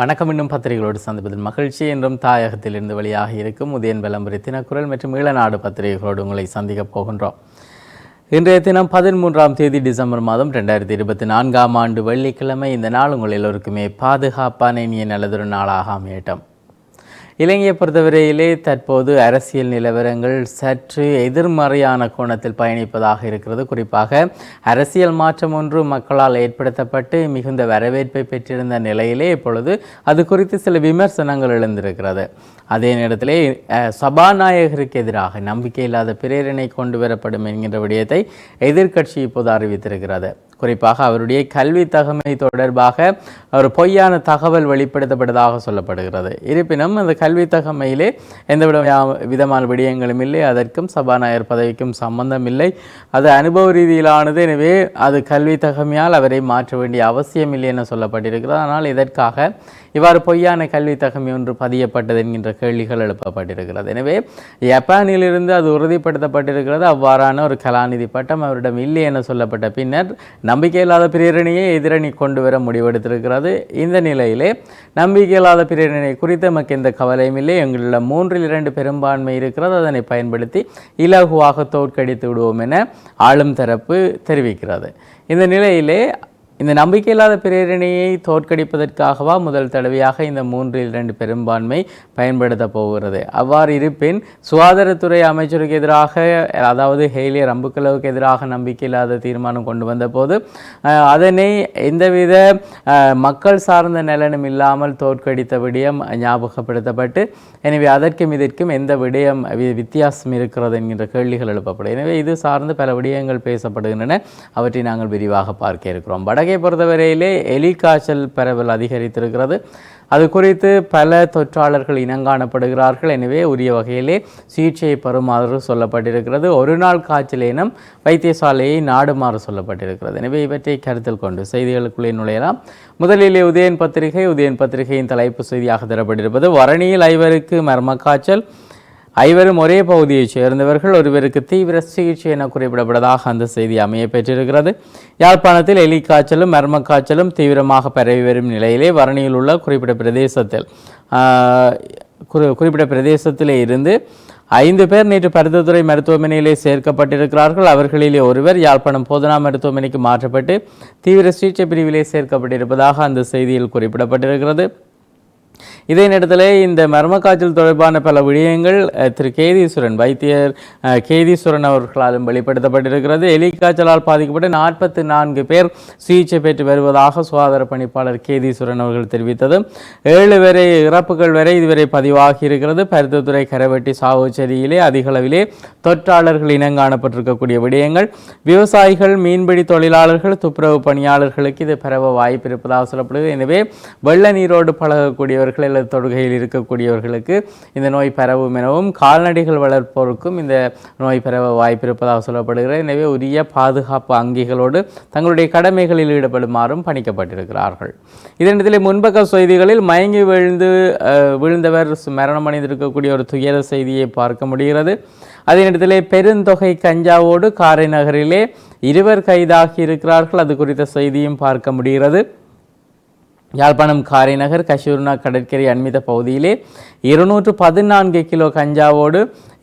வணக்கம். இன்னும் பத்திரிகைகளோடு சந்திப்பதில் மகிழ்ச்சி. என்றும் தாயகத்திலிருந்து வெளியாக இருக்கும் உதயன் விளம்பரி தினக்குரல் மற்றும் ஈழநாடு பத்திரிகைகளோடு உங்களை சந்திக்கப் போகின்றோம். இன்றைய தினம் பதிமூன்றாம் தேதி டிசம்பர் மாதம் ரெண்டாயிரத்தி இருபத்தி நான்காம் ஆண்டு வெள்ளிக்கிழமை. இந்த நாள் உங்கள் எல்லோருக்குமே பாதுகாப்பான இனிய நல்லதொரு நாளாக அமையட்டும். இலங்கையை பொறுத்தவரையிலே தற்போது அரசியல் நிலவரங்கள் சற்று எதிர்மறையான கோணத்தில் பயணிப்பதாக இருக்கிறது. குறிப்பாக அரசியல் மாற்றம் ஒன்று மக்களால் ஏற்படுத்தப்பட்டு மிகுந்த வரவேற்பை பெற்றிருந்த நிலையிலே இப்பொழுது அது குறித்து சில விமர்சனங்கள் எழுந்திருக்கிறது. அதே நேரத்திலே சபாநாயகருக்கு எதிராக நம்பிக்கையில்லாத பிரேரணை கொண்டு வரப்படும் என்கின்ற விடயத்தை எதிர்க்கட்சி இப்போது அறிவித்திருக்கிறது. குறிப்பாக அவருடைய கல்வி தகமை தொடர்பாக ஒரு பொய்யான தகவல் வெளிப்படுத்தப்பட்டதாக சொல்லப்படுகிறது. இருப்பினும் அந்த கல்வி தகமையிலே எந்த விதமான விடயங்களும் இல்லை. அதற்கும் சபாநாயகர் பதவிக்கும் சம்பந்தம் இல்லை. அது அனுபவ ரீதியிலானது. எனவே அது கல்வி தகமையால் அவரை மாற்ற வேண்டிய அவசியம் இல்லை என சொல்லப்பட்டிருக்கிறது. ஆனால் இதற்காக இவ்வாறு பொய்யான கல்வி தகமை ஒன்று பதியப்பட்டது என்கின்ற கேள்விகள் எழுப்பப்பட்டிருக்கிறது. எனவே ஜப்பானிலிருந்து அது உறுதிப்படுத்தப்பட்டிருக்கிறது. அவ்வாறான ஒரு கலாநிதி பட்டம் அவரிடம் இல்லை என சொல்லப்பட்ட பின்னர் நம்பிக்கையில்லாத பிரேரணையை எதிரணி கொண்டு வர முடிவெடுத்திருக்கிறது. இந்த நிலையிலே நம்பிக்கையில்லாத பிரேரணை குறித்து நமக்கு எந்த கவலையும் இல்லை. எங்களிடம் மூன்றில் இரண்டு பெரும்பான்மை இருக்கிறது. அதனை பயன்படுத்தி இலகுவாக தோற்கடித்து விடுவோம் என ஆளும் தரப்பு தெரிவிக்கிறது. இந்த நிலையிலே இந்த நம்பிக்கையில்லாத பிரேரணையை தோற்கடிப்பதற்காகவா முதல் தடவையாக இந்த மூன்றில் இரண்டு பெரும்பான்மை பயன்படுத்த போகிறது. அவ்வாறு இருப்பின் சுகாதாரத்துறை அமைச்சருக்கு எதிராக அதாவது ஹெய்லியர் ரம்புக்களவுக்கு எதிராக நம்பிக்கையில்லாத தீர்மானம் கொண்டு வந்தபோது போது அதனை எந்தவித மக்கள் சார்ந்த நலனும் இல்லாமல் தோற்கடித்த விடயம் ஞாபகப்படுத்தப்பட்டு எனவே அதற்கும் இதற்கும் எந்த விடயம் வித்தியாசம் இருக்கிறது என்கின்ற கேள்விகள் எழுப்பப்படும். எனவே இது சார்ந்து பல விடயங்கள் பேசப்படுகின்றன. அவற்றை நாங்கள் விரிவாக பார்க்க இருக்கிறோம். வடகை பொறுத்தவரையிலே எலி காய்ச்சல் பரவல் அதிகரித்திருக்கிறது. அது குறித்து பல தொற்றாளர்கள் இனங்காணப்படுகிறார்கள் எனவே உரிய வகையிலே சிகிச்சையை பெறுமாறு சொல்லப்பட்டிருக்கிறது. ஒரு நாள் காய்ச்சலேனும் வைத்தியசாலையை நாடுமாறு சொல்லப்பட்டிருக்கிறது. எனவே இவற்றை கருத்தில் கொண்டு செய்திகளுக்குள்ளே நுழையலாம். முதலிலே உதயன் பத்திரிகை உதயன் பத்திரிகையின் தலைப்பு செய்தியாக தரப்பட்டிருப்பது வரணியில் ஐவருக்கு மர்ம காய்ச்சல் ஐவரும் ஒரே பகுதியைச் சேர்ந்தவர்கள். ஒருவருக்கு தீவிர சிகிச்சை என குறிப்பிடப்பட்டதாக அந்த செய்தி அமைய பெற்றிருக்கிறது. யாழ்ப்பாணத்தில் எலி காய்ச்சலும் மர்ம காய்ச்சலும் தீவிரமாக பரவி வரும் நிலையிலே வரணியில் உள்ள குறிப்பிட்ட பிரதேசத்தில் குறி- குறிப்பிட்ட பிரதேசத்திலே இருந்து ஐந்து பேர் நேற்று பருத்தத்துறை மருத்துவமனையிலே சேர்க்கப்பட்டிருக்கிறார்கள். அவர்களிலே ஒருவர் யாழ்ப்பாணம் போதனா மருத்துவமனைக்கு மாற்றப்பட்டு தீவிர சிகிச்சை பிரிவிலே சேர்க்கப்பட்டிருப்பதாக அந்த செய்தியில் குறிப்பிடப்பட்டிருக்கிறது. இதே நேரத்தில் இந்த மர்ம காய்ச்சல் தொடர்பான பல விடயங்கள் திரு கேதீஸ்வரன் வைத்தியர் கேதீஸ்வரன் அவர்களாலும் வெளிப்படுத்தப்பட்டிருக்கிறது. எலி காய்ச்சலால் பாதிக்கப்பட்ட நாற்பத்தி நான்கு பேர் சிகிச்சை பெற்று வருவதாக சுகாதார பணிப்பாளர் கேதீஸ்வரன் அவர்கள் தெரிவித்தது. ஏழு வரை இறப்புகள் வரை இதுவரை பதிவாகி இருக்கிறது. பருத்தத்துறை கரவெட்டி சாவுச்சேரியிலே அதிகளவிலே தொற்றாளர்கள் இனங்காணப்பட்டிருக்கக்கூடிய விடயங்கள். விவசாயிகள் மீன்பிடி தொழிலாளர்கள் துப்புரவு பணியாளர்களுக்கு இது பரவ வாய்ப்பு இருப்பதாக சொல்லப்படுகிறது. எனவே வெள்ள நீரோடு பழகக்கூடியவர்கள் அல்லது தொடுகையில் இருக்கக்கூடியவர்களுக்கு இந்த நோய் பரவும் எனவும் கால்நடைகள் வளர்ப்போருக்கும் இந்த நோய் பரவ வாய்ப்பு இருப்பதாக சொல்லப்படுகிறது. எனவே உரிய பாதுகாப்பு அங்கிகளோடு தங்களுடைய கடமைகளில் ஈடுபடுமாறும் பணிக்கப்பட்டிருக்கிறார்கள். இதனிடத்தில் முன்பக்க செய்திகளில் மயங்கி விழுந்து விழுந்தவர் மரணமடைந்திருக்கக்கூடிய மரணம் அடைந்திருக்கக்கூடிய ஒரு துயர செய்தியை பார்க்க முடிகிறது. அதே நேரத்திலே பெருந்தொகை கஞ்சாவோடு காரை நகரிலே இருவர் கைதாகி இருக்கிறார்கள். அது குறித்த செய்தியும் பார்க்க முடிகிறது. யாழ்ப்பாணம் காரைநகர் கஷூர்னா கடற்கரை அண்மித பகுதியிலே இருநூற்று பதினான்கு கிலோ கஞ்சாவோடு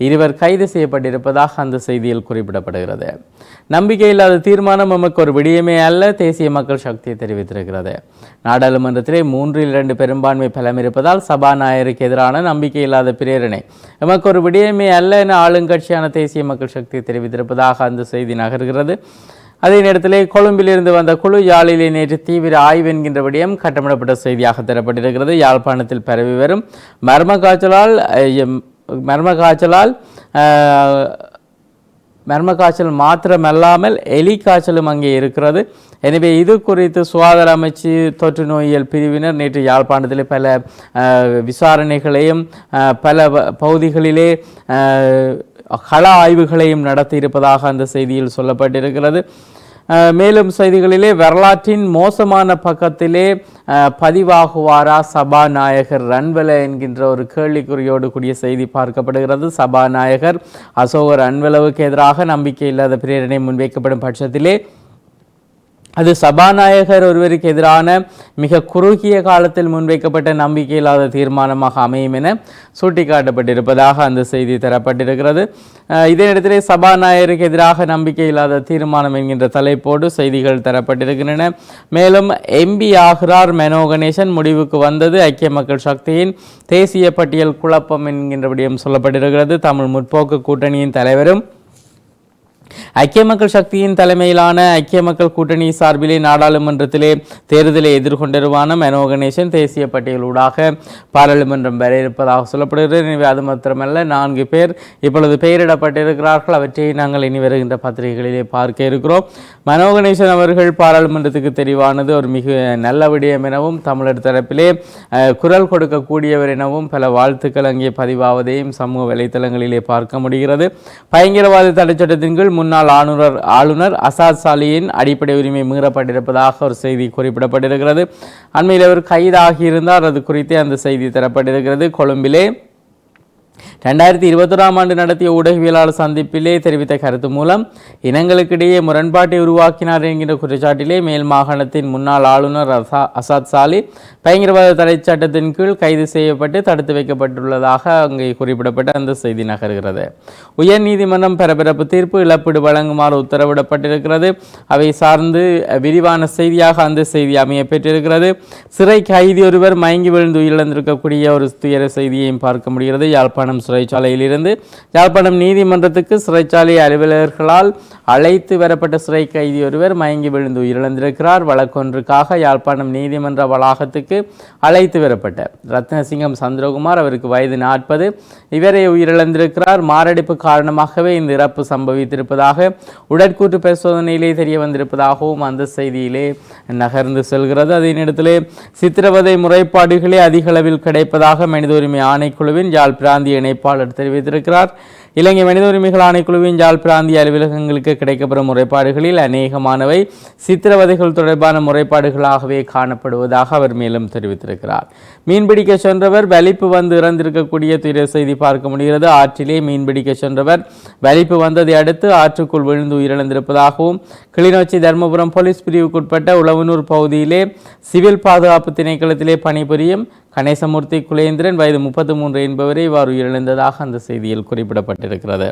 இருவர் கைது செய்யப்பட்டிருப்பதாக அந்த செய்தியில் குறிப்பிடப்படுகிறது. நம்பிக்கையில்லாத தீர்மானம் நமக்கு ஒரு விடியமே அல்ல தேசிய மக்கள் சக்தி தெரிவித்திருக்கிறது. நாடாளுமன்றத்திலே மூன்றில் இரண்டு பெரும்பான்மை பலம் இருப்பதால் சபாநாயகருக்கு எதிரான நம்பிக்கையில்லாத பிரேரணை நமக்கு ஒரு விடியமே அல்ல என ஆளுங்கட்சியான தேசிய மக்கள் சக்தி தெரிவித்திருப்பதாக அந்த செய்தி நகர்கிறது. அதே நேரத்தில் கொழும்பிலிருந்து வந்த குழு யாழிலே நேற்று தீவிர ஆய்வு என்கின்ற விடயம் கட்டமிடப்பட்ட செய்தியாக தரப்பட்டிருக்கிறது. யாழ்ப்பாணத்தில் பரவி வரும். மர்ம காய்ச்சலால் மர்ம காய்ச்சலால் மர்ம காய்ச்சல் மாத்திரமல்லாமல் எலி காய்ச்சலும் அங்கே இருக்கிறது. எனவே இது குறித்து சுகாதார அமைச்சு தொற்று நோயியல் பிரிவினர் நேற்று யாழ்ப்பாணத்தில் பல விசாரணைகளையும் பல வ- பகுதிகளிலே கள ஆய்வுகளையும் நடத்தி இருப்பதாக அந்த செய்தியில் சொல்லப்பட்டிருக்கிறது. மேலும் செய்திகளிலே வரலாற்றின் மோசமான பக்கத்திலே பதிவாகுவாரா சபாநாயகர் ரன்வல என்கின்ற ஒரு கேள்விக்குறியோடு கூடிய செய்தி பார்க்கப்படுகிறது. சபாநாயகர் அசோகர் ரன்வலவுக்கு எதிராக நம்பிக்கை இல்லாத பிரேரணை முன்வைக்கப்படும் பட்சத்திலே அது சபாநாயகர் ஒருவருக்கு எதிரான மிக குறுகிய காலத்தில் முன்வைக்கப்பட்ட நம்பிக்கையில்லாத தீர்மானமாக அமையும் என சுட்டிக்காட்டப்பட்டிருப்பதாக அந்த செய்தி தரப்பட்டிருக்கிறது. அஹ் இதே சபாநாயகருக்கு எதிராக நம்பிக்கையில்லாத தீர்மானம் என்கின்ற தலைப்போடு செய்திகள் தரப்பட்டிருக்கின்றன. மேலும் எம்பி ஆகிறார் மெனோ கணேசன் முடிவுக்கு வந்தது ஐக்கிய மக்கள் சக்தியின் தேசிய பட்டியல் குழப்பம் என்கின்றபடியும் சொல்லப்பட்டிருக்கிறது. தமிழ் முற்போக்கு கூட்டணியின் தலைவரும் ஐக்கிய மக்கள் சக்தியின் தலைமையிலான ஐக்கிய மக்கள் கூட்டணி சார்பிலே நாடாளுமன்றத்திலே தேர்தலை எதிர்கொண்டிருவான மெனோ கணேசன் தேசிய பட்டியலூடாக பாராளுமன்றம் வர இருப்பதாக சொல்லப்படுகிறது. எனவே அது மாத்திரமல்ல நான்கு பேர் இப்பொழுது பெயரிடப்பட்டிருக்கிறார்கள். அவற்றை நாங்கள் இனி வருகின்ற பத்திரிகைகளிலே பார்க்க இருக்கிறோம். மனோ கணேசன் அவர்கள் பாராளுமன்றத்துக்கு தெரிவானது ஒரு மிக நல்ல விடயம் எனவும் தமிழர் தரப்பிலே குரல் கொடுக்கக்கூடியவர் எனவும் பல வாழ்த்துக்கள் அங்கே பதிவாவதையும் சமூக வலைத்தளங்களிலே பார்க்க முடிகிறது. பயங்கரவாத தடைச்சட்டத்தின் கீழ் முன்னாள் ஆளுநர் ஆளுநர் அசாத் சாலியின் அடிப்படை உரிமை மீறப்பட்டிருப்பதாக ஒரு செய்தி குறிப்பிடப்பட்டிருக்கிறது. அண்மையில் அவர் கைதாகியிருந்தார் அது குறித்தே அந்த செய்தி தரப்பட்டிருக்கிறது. கொழும்பிலே ரெண்டாயிரத்தி இருபத்தொராம் ஆண்டு நடத்திய ஊடகவியலாளர் சந்திப்பிலே தெரிவித்த கருத்து மூலம் இனங்களுக்கிடையே முரண்பாட்டை உருவாக்கினார் என்கிற குற்றச்சாட்டிலே மேல் மாகாணத்தின் முன்னாள் ஆளுநர் அசா அசாத் சாலி பயங்கரவாத தடை சட்டத்தின் கீழ் கைது செய்யப்பட்டு தடுத்து வைக்கப்பட்டுள்ளதாக அங்கே குறிப்பிடப்பட்ட அந்த செய்தி நகர்கிறது. உயர் நீதிமன்றம் பரபரப்பு தீர்ப்பு இழப்பீடு வழங்குமாறு உத்தரவிடப்பட்டிருக்கிறது. அவை சார்ந்து விரிவான செய்தியாக அந்த செய்தி அமைய பெற்றிருக்கிறது. சிறை கைதி ஒருவர் மயங்கி விழுந்து உயிரிழந்திருக்கக்கூடிய ஒரு துயர செய்தியையும் பார்க்க முடிகிறது. யாழ்ப்பாணம் சிறைச்சாலையிலிருந்து யாழ்ப்பாணம் நீதிமன்றத்துக்கு சிறைச்சாலை அலுவலர்களால் அழைத்து வரப்பட்ட சிறை கைதி ஒருவர் மயங்கி விழுந்து உயிரிழந்திருக்கிறார். வழக்கொன்றுக்காக யாழ்ப்பாணம் நீதிமன்ற வளாகத்துக்கு அழைத்து வரப்பட்ட ரத்னசிங்கம் சந்திரகுமார் அவருக்கு வயது நாற்பது. இவரை உயிரிழந்திருக்கிறார். மாரடைப்பு காரணமாகவே இந்த இறப்பு சம்பவித்திருப்பதாக உடற்கூற்று பரிசோதனையிலே தெரிய வந்திருப்பதாகவும் அந்த செய்தியிலே நகர்ந்து செல்கிறது. அதே நேரத்திலே சித்திரவதை முறைப்பாடுகளே அதிக அளவில் கிடைப்பதாக மனித உரிமை ஆணைக்குழுவின் யாழ் பிராந்திய இணைப்பாளர் தெரிவித்திருக்கிறார். இலங்கை மனித உரிமைகள் ஆணைக்குழுவின் ஜாழ் பிராந்திய அலுவலகங்களுக்கு கிடைக்கப்பெறும் முறைப்பாடுகளில் அநேகமானவை. சித்திரவதைகள் தொடர்பான முறைப்பாடுகளாகவே காணப்படுவதாக அவர் மேலும் தெரிவித்திருக்கிறார். மீன்பிடிக்க சென்றவர் வலிப்பு வந்து இறந்திருக்கக்கூடிய துயர செய்தி பார்க்க முடிகிறது. ஆற்றிலே மீன்பிடிக்க சென்றவர் வலிப்பு வந்ததை அடுத்து ஆற்றுக்குள் விழுந்து உயிரிழந்திருப்பதாகவும் கிளிநொச்சி தர்மபுரம் போலீஸ் பிரிவுக்குட்பட்ட உளவனூர் பகுதியிலே சிவில் பாதுகாப்பு திணைக்களத்திலே பணிபுரியும் கணேசமூர்த்தி குலேந்திரன் வயது முப்பத்து மூன்று என்பவரை இவ்வாறு உயிரிழந்ததாக அந்த செய்தியில் குறிப்பிடப்பட்டிருக்கிறது.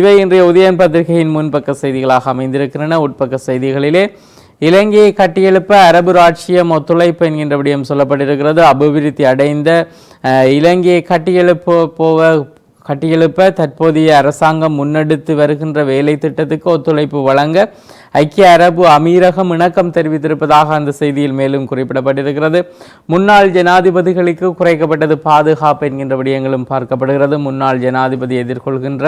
இவை இன்றைய உதயன் பத்திரிகையின் முன்பக்க செய்திகளாக அமைந்திருக்கின்றன. உட்பக்க செய்திகளிலே இலங்கையை கட்டியெழுப்ப அரபு ராட்சியம் ஒத்துழைப்பு என்கின்ற விடயம் சொல்லப்பட்டிருக்கிறது. அபிவிருத்தி அடைந்த இலங்கையை கட்டியெழுப்ப போக கட்டியெழுப்ப தற்போதைய அரசாங்கம் முன்னெடுத்து வருகின்ற வேலை திட்டத்துக்கு ஒத்துழைப்பு வழங்க ஐக்கிய அரபு அமீரகம் இணக்கம் தெரிவித்திருப்பதாக அந்த செய்தியில் மேலும் குறிப்பிடப்பட்டிருக்கிறது. முன்னாள் ஜனாதிபதிகளுக்கு குறைக்கப்பட்டது பாதுகாப்பு என்கின்ற விடயங்களும் பார்க்கப்படுகிறது. முன்னாள் ஜனாதிபதி எதிர்கொள்கின்ற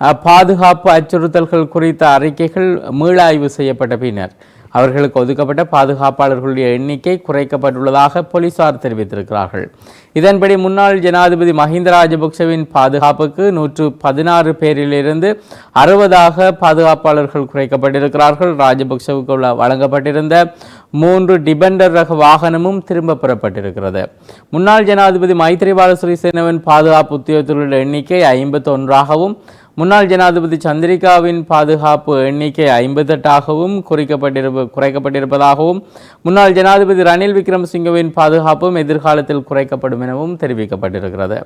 அஹ், பாதுகாப்பு அச்சுறுத்தல்கள் குறித்த அறிக்கைகள் மீளாய்வு செய்யப்பட்ட பின்னர் அவர்களுக்கு ஒதுக்கப்பட்ட பாதுகாப்பாளர்களுடைய எண்ணிக்கை குறைக்கப்பட்டுள்ளதாக போலீசார் தெரிவித்திருக்கிறார்கள். இதன்படி முன்னாள் ஜனாதிபதி மஹிந்த ராஜபக்சவின் பாதுகாப்புக்கு நூற்று பதினாறு பேரிலிருந்து அறுபதாக பாதுகாப்பாளர்கள் குறைக்கப்பட்டிருக்கிறார்கள். ராஜபக்சவுக்கு உள்ள- வழங்கப்பட்டிருந்த மூன்று டிபெண்டர் ரக வாகனமும் திரும்ப பெறப்பட்டிருக்கிறது. முன்னாள் ஜனாதிபதி மைத்ரிபால சிறிசேனவின் பாதுகாப்பு உத்தியோகத்தர்களுடைய எண்ணிக்கை ஐம்பத்தி ஒன்றாகவும் முன்னாள் ஜனாதிபதி சந்திரிகாவின் பாதுகாப்பு எண்ணிக்கை ஐம்பத்தெட்டாகவும் குறிக்கப்பட்டிருப்ப குறைக்கப்பட்டிருப்பதாகவும் முன்னாள் ஜனாதிபதி ரணில் விக்ரமசிங்கவின் பாதுகாப்பும் எதிர்காலத்தில் குறைக்கப்படும் எனவும் தெரிவிக்கப்பட்டிருக்கிறது.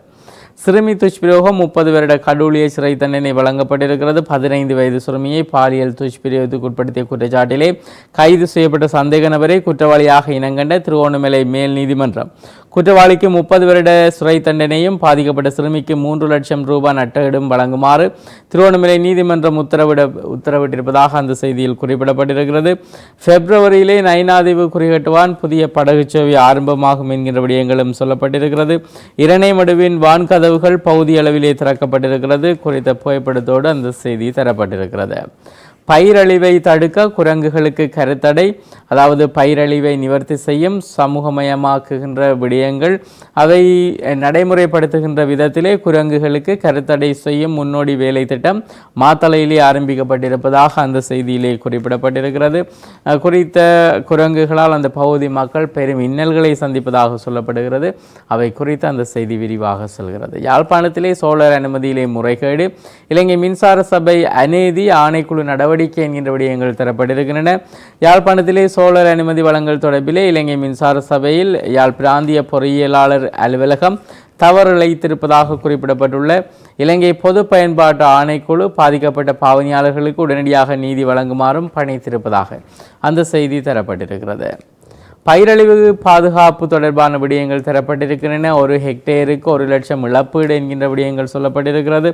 சிறுமி துஷ்பிரயோகம் முப்பது வருட கடூழிய சிறை தண்டனை வழங்கப்பட்டிருக்கிறது. பதினைந்து வயது சிறுமியை பாலியல் துஷ்பிரயோகத்துக்கு உட்படுத்திய குற்றச்சாட்டிலே கைது செய்யப்பட்ட சந்தேக நபரை குற்றவாளியாக இனங்கண்ட திருவோணமலை மேல் நீதிமன்றம். குற்றவாளிக்கு முப்பது வருட சிறை தண்டனையும் பாதிக்கப்பட்ட சிறுமிக்கு மூன்று லட்சம் ரூபாய் நட்டகிடும் வழங்குமாறு திருவோணமலை நீதிமன்றம் உத்தரவிட உத்தரவிட்டிருப்பதாக அந்த செய்தியில் குறிப்பிடப்பட்டிருக்கிறது. பிப்ரவரியிலே நயனாதீவு குறிகட்டுவான் புதிய படகுச்சேவை ஆரம்பமாகும் என்கின்ற விடயங்களும் சொல்லப்பட்டிருக்கிறது. இரணைமடுவின் வான்கதவு பகுதி அளவிலே திறக்கப்பட்டிருக்கிறது. குறித்த புகைப்படத்தோடு அந்த செய்தி தரப்பட்டிருக்கிறது. பயிரழிவை தடுக்க குரங்குகளுக்கு கருத்தடை அதாவது பயிரழிவை நிவர்த்தி செய்யும் சமூகமயமாக்குகின்ற விடயங்கள் அதை நடைமுறைப்படுத்துகின்ற விதத்திலே குரங்குகளுக்கு கருத்தடை செய்யும் முன்னோடி வேலை திட்டம் மாத்தளையிலே ஆரம்பிக்கப்பட்டிருப்பதாக அந்த செய்தியிலே குறிப்பிடப்பட்டிருக்கிறது. குறித்த குரங்குகளால் அந்த பகுதி மக்கள் பெரும் இன்னல்களை சந்திப்பதாக சொல்லப்படுகிறது. அவை குறித்து அந்த செய்தி விரிவாக செல்கிறது. யாழ்ப்பாணத்திலே சோழர் அனுமதியிலே முறைகேடு இலங்கை மின்சார சபை அநீதி ஆணைக்குழு நடவடிக்கை நடவடிக்கை என்கின்ற விடயங்கள் தரப்பட்டிருக்கின்றன. யாழ்ப்பாணத்திலே சோழர் அனுமதி வழங்கல் தொடர்பிலே இலங்கை மின்சார சபையில் யாழ் பிராந்திய பொறியியலாளர் அலுவலகம் தவறு இழைத்திருப்பதாக குறிப்பிடப்பட்டுள்ள இலங்கை பொது பயன்பாட்டு ஆணைக்குழு பாதிக்கப்பட்ட பாவனையாளர்களுக்கு உடனடியாக நீதி வழங்குமாறும் பணித்திருப்பதாக அந்த செய்தி தரப்பட்டிருக்கிறது. பயிரழிவு பாதுகாப்பு தொடர்பான விடயங்கள் தரப்பட்டிருக்கின்றன. ஒரு ஹெக்டேருக்கு ஒரு லட்சம் இழப்பீடு என்கின்ற விடயங்கள் சொல்லப்பட்டிருக்கிறது.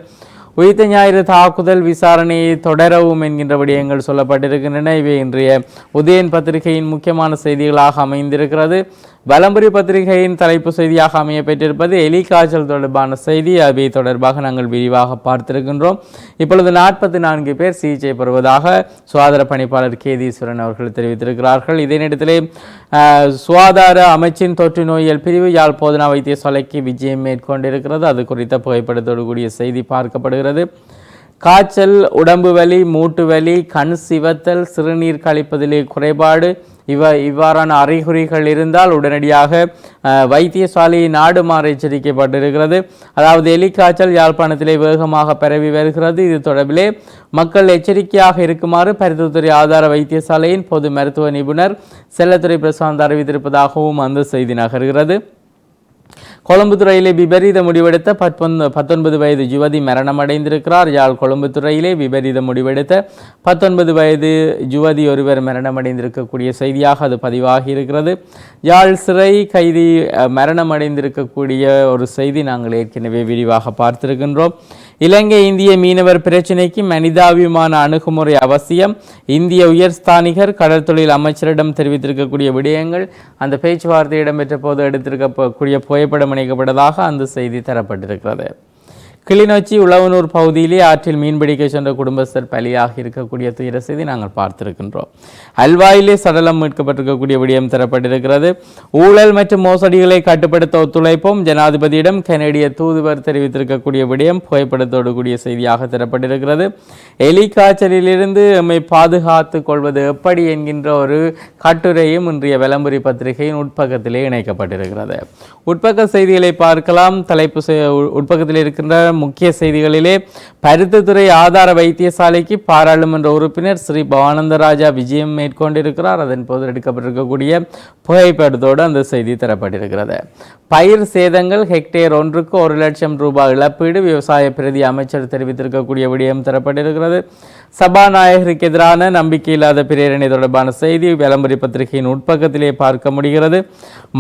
உயிர்த்த ஞாயிறு தாக்குதல் விசாரணையை தொடரவும் என்கின்ற விடயங்கள் சொல்லப்பட்டிருக்கின்றன. இவை இன்றைய உதயன் பத்திரிகையின் முக்கியமான செய்திகளாக அமைந்திருக்கிறது. வலம்புரி பத்திரிகையின் தலைப்பு செய்தியாக அமைய பெற்றிருப்பது எலி காய்ச்சல் தொடர்பான செய்தி. அவை தொடர்பாக நாங்கள் விரிவாக பார்த்திருக்கின்றோம். இப்பொழுது நாற்பத்தி நான்கு பேர் சிகிச்சை பெறுவதாக சுகாதார பணிப்பாளர் கேதீஸ்வரன் அவர்கள் தெரிவித்திருக்கிறார்கள். இதே நேரத்திலே சுகாதார அமைச்சின் தொற்று நோயியல் பிரிவு யாழ் போதனா வைத்தியசாலைக்கு விஜயம் மேற்கொண்டிருக்கிறது. அது குறித்த புகைப்படத்தோடு கூடிய செய்தி பார்க்கப்படுகிறது. காய்ச்சல் உடம்பு வலி மூட்டு வலி கண் சிவத்தல் சிறுநீர் கழிப்பதிலே குறைபாடு இவ இவ்வாறான அறிகுறிகள் இருந்தால் உடனடியாக வைத்தியசாலையை நாடுமாறு எச்சரிக்கப்பட்டிருக்கிறது. அதாவது எலிக்காய்ச்சல் யாழ்ப்பாணத்திலே வேகமாக பரவி வருகிறது. இது தொடர்பிலே மக்கள் எச்சரிக்கையாக இருக்குமாறு பரிந்துரை ஆதார வைத்தியசாலையின் பொது மருத்துவ நிபுணர் செல்லத்துறை பிரசாந்த் அறிவித்திருப்பதாகவும் அந்த செய்தி நகர்கிறது. கொழும்புத்துறையிலே விபரீத முடிவெடுத்த பத்தொன்பது பத்தொன்பது வயது யுவதி மரணமடைந்திருக்கிறார். யாழ் கொழும்புத்துறையிலே விபரீத முடிவெடுத்த பத்தொன்பது வயது யுவதி ஒருவர் மரணமடைந்திருக்கக்கூடிய செய்தியாக அது பதிவாகி இருக்கிறது யாழ் சிறை கைதி அஹ், மரணமடைந்திருக்கக்கூடிய ஒரு செய்தி நாங்கள் ஏற்கனவே விரிவாக பார்த்திருக்கின்றோம். இலங்கை இந்திய மீனவர் பிரச்சினைக்கு மனிதாபிமான அணுகுமுறை அவசியம். இந்திய உயர்ஸ்தானிகர் கடற்தொழில் அமைச்சரிடம் தெரிவித்திருக்கக்கூடிய விடயங்கள் அந்த பேச்சுவார்த்தை இடம்பெற்ற போது எடுத்திருக்கக்கூடிய புகைப்படம் இணைக்கப்பட்டதாக அந்த செய்தி தரப்பட்டிருக்கிறது. கிளிநொச்சி உழவனூர் பகுதியிலே ஆற்றில் மீன்பிடிக்க சென்ற குடும்பஸ்தர் பலியாக இருக்கக்கூடிய துயர செய்தி நாங்கள் பார்த்திருக்கின்றோம். அல்வாயிலே சடலம் மீட்கப்பட்டிருக்கக்கூடிய விடயம் தரப்பட்டிருக்கிறது. ஊழல் மற்றும் மோசடிகளை கட்டுப்படுத்த ஒத்துழைப்போம். ஜனாதிபதியிடம் கனேடிய தூதுவர் தெரிவித்திருக்கக்கூடிய விடயம் புகைப்படத்தோடு கூடிய செய்தியாக தரப்பட்டிருக்கிறது. எலி காய்ச்சலிலிருந்து நம்மை பாதுகாத்துக் கொள்வது எப்படி என்கின்ற ஒரு கட்டுரையும் இன்றைய விளம்பரி பத்திரிகையின் உட்பக்கத்திலே இணைக்கப்பட்டிருக்கிறது. உட்பக்க செய்திகளை பார்க்கலாம். தலைப்பு உ- உட்பக்கத்தில் இருக்கின்ற முக்கிய செய்திகளிலே பருத்தித்துறை ஆதார வைத்தியசாலைக்கு பாராளுமன்ற உறுப்பினர் ஸ்ரீ பவானந்தராஜா விஜயம் மேற்கொண்டிருக்கிறார். அதன் போது எடுக்கப்பட்டிருக்கக்கூடிய புகைப்படத்தோடு அந்த செய்தி தரப்பட்டிருக்கிறது. பயிர் சேதங்கள் ஹெக்டேர் ஒன்றுக்கு ஒரு லட்சம் ரூபாய் இழப்பீடு விவசாய பிரதி அமைச்சர் தெரிவித்திருக்கக்கூடிய விடயம் தரப்பட்டிருக்கிறது. சபாநாயகருக்கு எதிரான நம்பிக்கையில்லாத பிரேரணை தொடர்பான செய்தி விளம்பரி பத்திரிகையின் உட்பக்கத்திலே பார்க்க முடிகிறது.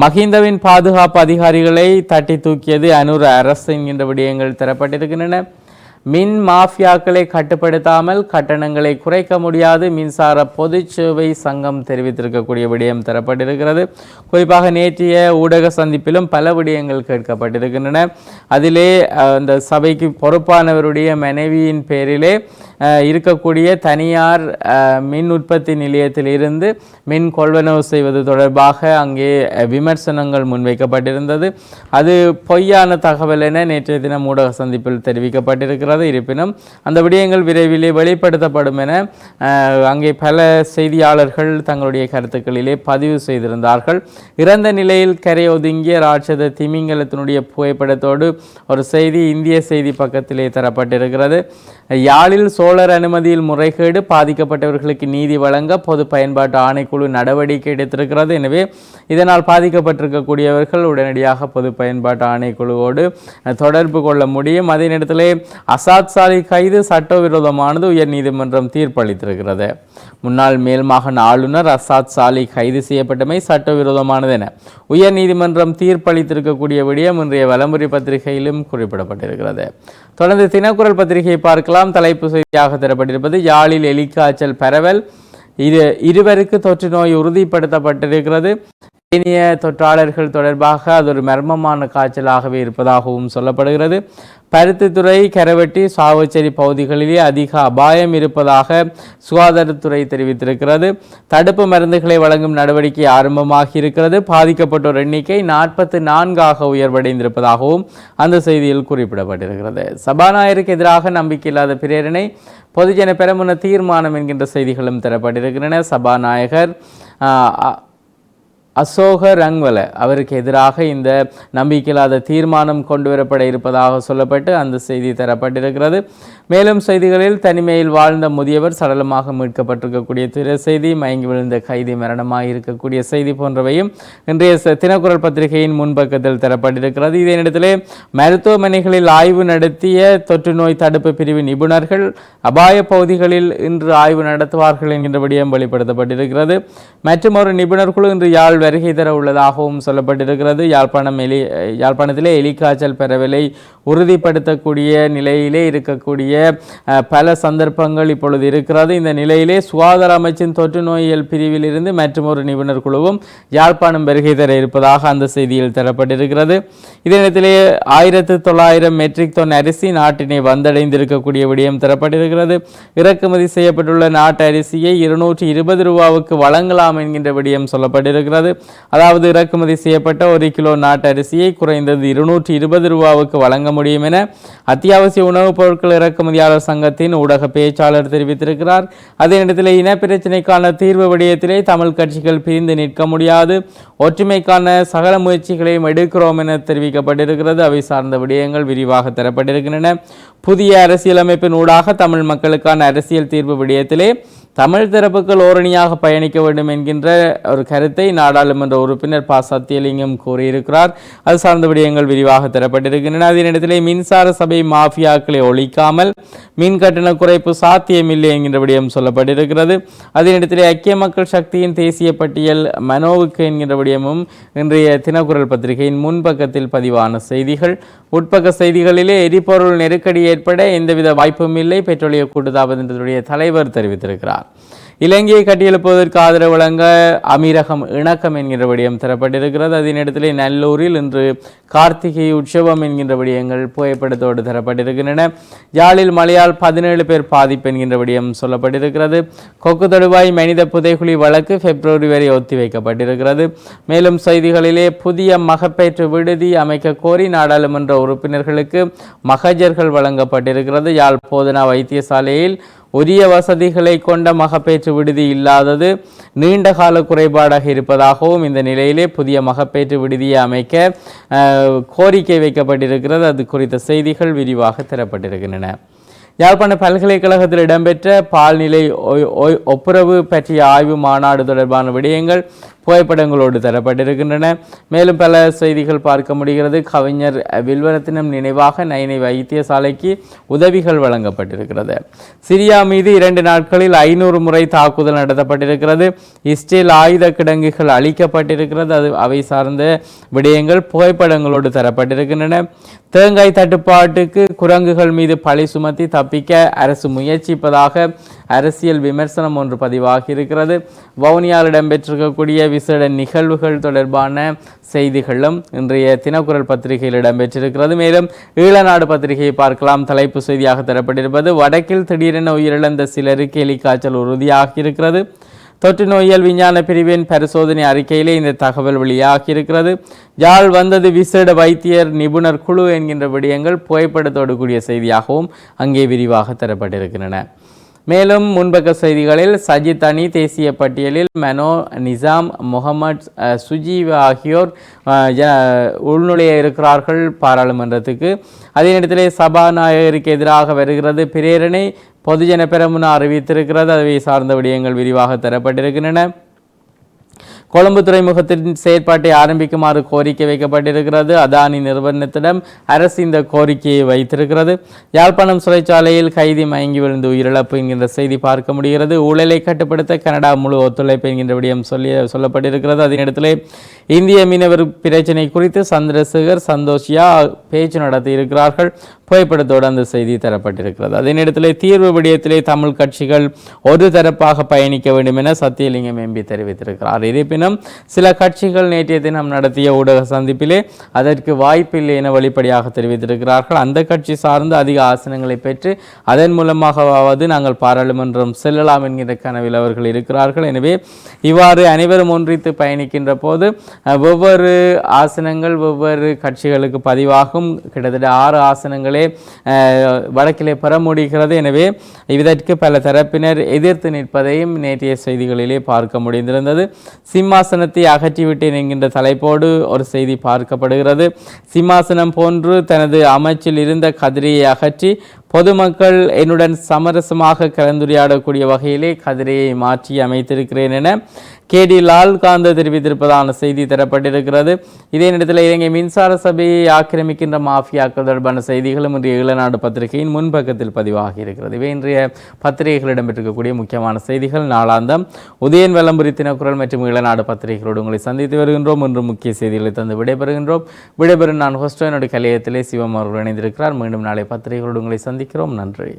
மஹிந்தவின் பாதுகாப்பு அதிகாரிகளை தட்டி தூக்கியது அனுர அரசு என்கின்ற விடயங்கள் தரப்பட்டிருக்கின்றன. மின் மாஃபியாக்களை கட்டுப்படுத்தாமல் கட்டணங்களை குறைக்க முடியாது. மின்சார பொதுச் சேவை சங்கம் தெரிவித்திருக்கக்கூடிய விடயம் தரப்பட்டிருக்கிறது. குறிப்பாக நேற்றைய ஊடக சந்திப்பிலும் பல விடயங்கள் கேட்கப்பட்டிருக்கின்றன. அதிலே அந்த சபைக்கு பொறுப்பானவருடைய மனைவியின் பேரிலே இருக்கக்கூடிய தனியார் மின் உற்பத்தி நிலையத்தில் இருந்து மின் கொள்வனவு செய்வது தொடர்பாக அங்கே விமர்சனங்கள் முன்வைக்கப்பட்டிருந்தது. அது பொய்யான தகவல் என நேற்றைய தினம் ஊடக சந்திப்பில் தெரிவிக்கப்பட்டிருக்கிறது. இருப்பினும் அந்த விடயங்கள் விரைவிலே வெளிப்படுத்தப்படும் என அங்கே பல செய்தியாளர்கள் தங்களுடைய கருத்துக்களிலே பதிவு செய்திருந்தார்கள். இறந்த நிலையில் கரை ஒதுங்கிய ராட்சத திமிங்கலத்தினுடைய புகைப்படத்தோடு ஒரு செய்தி இந்திய செய்தி பக்கத்திலே தரப்பட்டிருக்கிறது. யாழில் சோழர் அனுமதியில் முறைகேடு பாதிக்கப்பட்டவர்களுக்கு நீதி வழங்க பொது பயன்பாட்டு ஆணைக்குழு நடவடிக்கை எடுத்திருக்கிறது. எனவே இதனால் பாதிக்கப்பட்டிருக்கக்கூடியவர்கள் உடனடியாக பொது பயன்பாட்டு ஆணைக்குழுவோடு தொடர்பு கொள்ள முடியும். அதே நேரத்திலே அசாத் சாலி கைது சட்டவிரோதமானது உயர்நீதிமன்றம் தீர்ப்பளித்திருக்கிறது. முன்னாள் மேல் ஆளுநர் அசாத் சாலி கைது செய்யப்பட்டமை சட்டவிரோதமானது என உயர்நீதிமன்றம் தீர்ப்பளித்திருக்கக்கூடிய விடயம் இன்றைய வலமுறை பத்திரிகையிலும் குறிப்பிடப்பட்டிருக்கிறது. தொடர்ந்து தினக்குரல் பத்திரிகையை பார்க்கலாம். தலைப்பு செய்தியாக தரப்பட்டிருப்பது யாழில் எலிக்காய்ச்சல் பரவல். இரு இருவருக்கு தொற்று நோய் உறுதிப்படுத்தப்பட்டிருக்கிறது. ஏனைய தொற்றாளர்கள் தொடர்பாக அது ஒரு மர்மமான காய்ச்சலாகவே இருப்பதாகவும் சொல்லப்படுகிறது. பருத்தித்துறை கரவெட்டி சாவச்சேரி பகுதிகளிலே அதிக அபாயம் இருப்பதாக சுகாதாரத்துறை தெரிவித்திருக்கிறது. தடுப்பு மருந்துகளை வழங்கும் நடவடிக்கை ஆரம்பமாகி இருக்கிறது பாதிக்கப்பட்டோர் எண்ணிக்கை நாற்பத்து நான்காக உயர்வடைந்திருப்பதாகவும் அந்த செய்தியில் குறிப்பிடப்பட்டிருக்கிறது. சபாநாயகருக்கு எதிராக நம்பிக்கையில்லாத பிரேரணை பொதுஜன பெரமுன தீர்மானம் என்கின்ற செய்திகளும் தரப்பட்டிருக்கின்றன. சபாநாயகர் ஆஹ், அசோக ரங்வல. அவருக்கு எதிராக இந்த நம்பிக்கையில்லாத தீர்மானம் கொண்டு வரப்பட இருப்பதாக சொல்லப்பட்டு அந்த செய்தி தரப்பட்டிருக்கிறது. மேலும் செய்திகளில் தனிமையில் வாழ்ந்த முதியவர் சடலமாக மீட்கப்பட்டிருக்கக்கூடிய திரு செய்தி மயங்கி விழுந்த கைதி மரணமாக இருக்கக்கூடிய செய்தி போன்றவையும் இன்றைய தினக்குரல் பத்திரிகையின் முன்பக்கத்தில் தரப்பட்டிருக்கிறது. இதே நேரத்திலே மருத்துவமனைகளில் ஆய்வு நடத்திய தொற்று நோய் தடுப்பு பிரிவு நிபுணர்கள் அபாய பகுதிகளில் இன்று ஆய்வு நடத்துவார்கள் என்கின்றபடியும் வெளிப்படுத்தப்பட்டிருக்கிறது. மற்றும் ஒரு நிபுணர் குழு இன்று யாழ் வருகை தர உள்ளதாகவும் சொல்லப்பட்டிருக்கிறது. யாழ்ப்பாணம் எலி யாழ்ப்பாணத்திலே எலிக்காய்ச்சல் பரவலை உறுதிப்படுத்தக்கூடிய நிலையிலே இருக்கக்கூடிய பல சந்தர்ப்பங்கள் இப்பொழுது இருக்கிறது. இந்த நிலையிலே சுகாதார அமைச்சின் தொற்று நோயியல் பிரிவிலிருந்து மற்றும் ஒரு நிபுணர் குழுவும் யாழ்ப்பாணம் வருகை தர இருப்பதாக அந்த செய்தியில் தரப்பட்டிருக்கிறது. இதே நேரத்திலே ஆயிரத்து தொள்ளாயிரம் மெட்ரிக் டன் அரிசி நாட்டினை வந்தடைந்திருக்கக்கூடிய விடயம் தரப்பட்டிருக்கிறது. இறக்குமதி செய்யப்பட்டுள்ள நாட்டு அரிசியை இருநூற்றி இருபது ரூபாவுக்கு வழங்கலாம் என்கின்ற விடயம் சொல்லப்பட்டிருக்கிறது. அதாவது இறக்குமதி செய்யப்பட்ட ஒரு கிலோ நாட்டு அரிசியை குறைந்தது இருநூற்றி இருபது ரூபாவுக்கு வழங்க முடியும் என அத்தியாவசிய உணவுப் பொருட்கள் இறக்குமதியாளர் சங்கத்தின் ஊடக பேச்சாளர் தெரிவித்திருக்கிறார். அதே நேரத்தில் இனப்பிரச்சினைக்கான தீர்வு விடயத்திலே தமிழ் கட்சிகள் பிரிந்து நிற்க முடியாது. ஒற்றுமைக்கான சகல முயற்சிகளையும் எடுக்கிறோம் என தெரிவிக்கப்பட்டிருக்கிறது. அவை சார்ந்த விடயங்கள் விரிவாக தரப்பட்டிருக்கின்றன. புதிய அரசியலமைப்பின் ஊடாக தமிழ் மக்களுக்கான அரசியல் தீர்வு விடயத்திலே தமிழ் தரப்புகள் ஓரணியாக பயணிக்க வேண்டும் என்கின்ற ஒரு கருத்தை நாடாளுமன்ற உறுப்பினர் ப. சத்தியலிங்கம் கூறியிருக்கிறார். அது சார்ந்த விடயங்கள் விரிவாக தரப்பட்டிருக்கின்றன. அதே நேரத்திலே மின்சார சபை மாஃபியாக்களை ஒழிக்காமல் மின் கட்டண குறைப்பு சாத்தியமில்லை என்கின்ற விடயம் சொல்லப்பட்டிருக்கிறது. அதே நேரத்திலே ஐக்கிய மக்கள் சக்தியின் தேசிய பட்டியல் மனோவுக்கு என்கின்ற விடயமும் இன்றைய தினக்குரல் பத்திரிகையின் முன்பக்கத்தில் பதிவான செய்திகள். உட்பக்க செய்திகளிலே எரிபொருள் நெருக்கடி ஏற்பட எந்தவித வாய்ப்பும் இல்லை. பெட்ரோலிய கூட்டுத்தாபனத்தினுடைய தலைவர் தெரிவித்திருக்கிறார். இலங்கையை கட்டியெழுப்புவதற்கு ஆதரவு வழங்க அமீரகம் இணக்கம் என்கின்ற விடயம் தரப்பட்டிருக்கிறது. அதனிடத்திலே நல்லூரில் இன்று கார்த்திகை உற்சவம் என்கின்ற விடயங்கள் புகைப்படத்தோடு தரப்பட்டிருக்கின்றன. யாழில் மழையால் பதினேழு பேர் பாதிப்பு என்கின்ற விடயம் சொல்லப்பட்டிருக்கிறது. கொக்கு தடுவாய் மனித புதைகுழி வழக்கு பிப்ரவரி வரை ஒத்திவைக்கப்பட்டிருக்கிறது மேலும் செய்திகளிலே புதிய மகப்பேற்று விடுதி அமைக்க கோரி நாடாளுமன்ற உறுப்பினர்களுக்கு மகஜர்கள் வழங்கப்பட்டிருக்கிறது. யாழ் போதனா வைத்தியசாலையில் உரிய வசதிகளை கொண்ட மகப்பேற்று விடுதி இல்லாதது நீண்ட கால குறைபாடாக இருப்பதாகவும் இந்த நிலையிலே புதிய மகப்பேற்று விடுதியை அமைக்க கோரிக்கை வைக்கப்பட்டிருக்கிறது. அது குறித்த செய்திகள் விரிவாக தரப்பட்டிருக்கின்றன. யாழ்ப்பாண பல்கலைக்கழகத்தில் இடம்பெற்ற பால்நிலை ஒய்- ஒய்- ஒப்புரவு பற்றிய ஆய்வு மாநாடு தொடர்பான விடயங்கள் புகைப்படங்களோடு தரப்பட்டிருக்கின்றன. மேலும் பல செய்திகள் பார்க்க முடிகிறது. கவிஞர் வில்வரத்தினம் நினைவாக நயனை வைத்தியசாலைக்கு உதவிகள் வழங்கப்பட்டிருக்கிறது. சிரியா மீது இரண்டு நாட்களில் ஐநூறு முறை தாக்குதல் நடத்தப்பட்டிருக்கிறது. இஸ்ரேல் ஆயுத கிடங்குகள் அளிக்கப்பட்டிருக்கிறது அது அவை சார்ந்த விடயங்கள் புகைப்படங்களோடு தரப்பட்டிருக்கின்றன. தேங்காய் தட்டுப்பாட்டுக்கு குரங்குகள் மீது பழி சுமத்தி தப்பிக்க அரசு முயற்சிப்பதாக அரசியல் விமர்சனம் ஒன்று பதிவாகி இருக்கிறது. வவுனியால் இடம்பெற்றிருக்கக்கூடிய விசேட நிகழ்வுகள் தொடர்பான செய்திகளும் இன்றைய தினக்குரல் பத்திரிகையில் இடம்பெற்றிருக்கிறது. மேலும் ஈழநாடு பத்திரிகையை பார்க்கலாம். தலைப்பு செய்தியாக தரப்பட்டிருப்பது வடக்கில் திடீரென உயிரிழந்த சிலருக்கு எலிக்காய்ச்சல் உறுதியாகி இருக்கிறது. தொற்று நோயியல் விஞ்ஞான பிரிவின் பரிசோதனை அறிக்கையிலே இந்த தகவல் வெளியாகி இருக்கிறது யாழ் வந்தது விசேட வைத்தியர் நிபுணர் குழு என்கின்ற விடயங்கள் புகைப்படத்தோடு கூடிய செய்தியாகவும் அங்கே விரிவாக தரப்பட்டிருக்கின்றன. மேலும் முன்பக்க செய்திகளில் சஜித் அணி தேசிய பட்டியலில் மனோ நிசாம் முகமது சுஜீவ் ஆகியோர் ஜ- உள்நுழைய இருக்கிறார்கள் பாராளுமன்றத்துக்கு. அதே நேரத்தில் சபாநாயகருக்கு எதிராக வருகிறது பிரேரணை. பொதுஜன பெரமுன அறிவித்திருக்கிறது. அதை சார்ந்த விடயங்கள் விரிவாக தரப்பட்டிருக்கின்றன. கொழும்பு துறைமுகத்தின் செயற்பாட்டை ஆரம்பிக்குமாறு கோரிக்கை வைக்கப்பட்டிருக்கிறது. அதானி நிறுவனத்திடம் அரசு இந்த கோரிக்கையை வைத்திருக்கிறது. யாழ்ப்பாணம் சிறைச்சாலையில் கைதி மயங்கி விழுந்து உயிரிழப்பு என்கின்ற செய்தி பார்க்க முடிகிறது. ஊழலை கட்டுப்படுத்த கனடா முழு ஒத்துழைப்பு என்கின்ற விடயம் சொல்லி சொல்லப்பட்டிருக்கிறது. அதே இந்திய மீனவர் பிரச்சினை குறித்து சந்திரசேகர் சந்தோஷியா பேச்சு நடத்தி இருக்கிறார்கள் புகைப்படத்தோடு அந்த செய்தி தரப்பட்டிருக்கிறது. அதே நேரத்தில் தீர்வு விடயத்திலே தமிழ் கட்சிகள் ஒரு தரப்பாக பயணிக்க வேண்டும் என சத்தியலிங்கம் எம்பி தெரிவித்திருக்கிறார். இருப்பினும் சில கட்சிகள் நேற்றைய தினம் நடத்திய ஊடக சந்திப்பிலே அதற்கு வாய்ப்பில்லை என வெளிப்படையாக தெரிவித்திருக்கிறார்கள். அந்த கட்சி சார்ந்து அதிக ஆசனங்களை பெற்று அதன் மூலமாகவாவது நாங்கள் பாராளுமன்றம் செல்லலாம் என்கிற கனவில் அவர்கள் இருக்கிறார்கள். எனவே இவ்வாறு அனைவரும் ஒன்றித்து பயணிக்கின்ற போது ஒவ்வொரு ஆசனங்கள் ஒவ்வொரு கட்சிகளுக்கு பதிவாகும். கிட்டத்தட்ட ஆறு ஆசனங்கள் வாக்குகளே வடக்கிலே பெற முடிகிறது எனவே இதற்கு பல தரப்பினர் எதிர்த்து நிற்பதையும் நேற்றைய செய்திகளிலே பார்க்க முடிந்திருந்தது. சிம்மாசனத்தை அகற்றிவிட்டேன் என்கின்ற தலைப்போடு ஒரு செய்தி பார்க்கப்படுகிறது. சிம்மாசனம் போன்று தனது அமைச்சில் இருந்த கதிரியை அகற்றி பொதுமக்கள் என்னுடன் சமரசமாக கலந்துரையாடக்கூடிய வகையிலே கதிரையை மாற்றி அமைத்திருக்கிறேன் என கே. டி. லால்காந்த தெரிவித்திருப்பதான செய்தி தரப்பட்டிருக்கிறது. இதே நேரத்தில் இலங்கை மின்சார சபையை ஆக்கிரமிக்கின்ற மாஃபியாக்கள் தொடர்பான செய்திகள் செய்திகளும் இன்றைய இளநாடு பத்திரிகையின் முன்பக்கத்தில் பதிவாகி இருக்கிறது. இவை இன்றைய பத்திரிகைகள் இடம்பெற்றிருக்கக்கூடிய முக்கியமான செய்திகள். நாளாந்தம் உதயன் வெள்ளம்புரி தினக்குரல் மற்றும் இளநாடு பத்திரிகைகளோடு உங்களை சந்தித்து வருகின்றோம். இன்று முக்கிய செய்திகளை தந்து விடைபெறுகின்றோம். விடைபெறும் நான் ஹோஸ்டோனுடைய கலையத்திலே சிவம் அவர்கள் இணைந்திருக்கிறார். மீண்டும் நாளை பத்திரிகைகளோடு உங்களை சந்திக்கிறோம். நன்றி.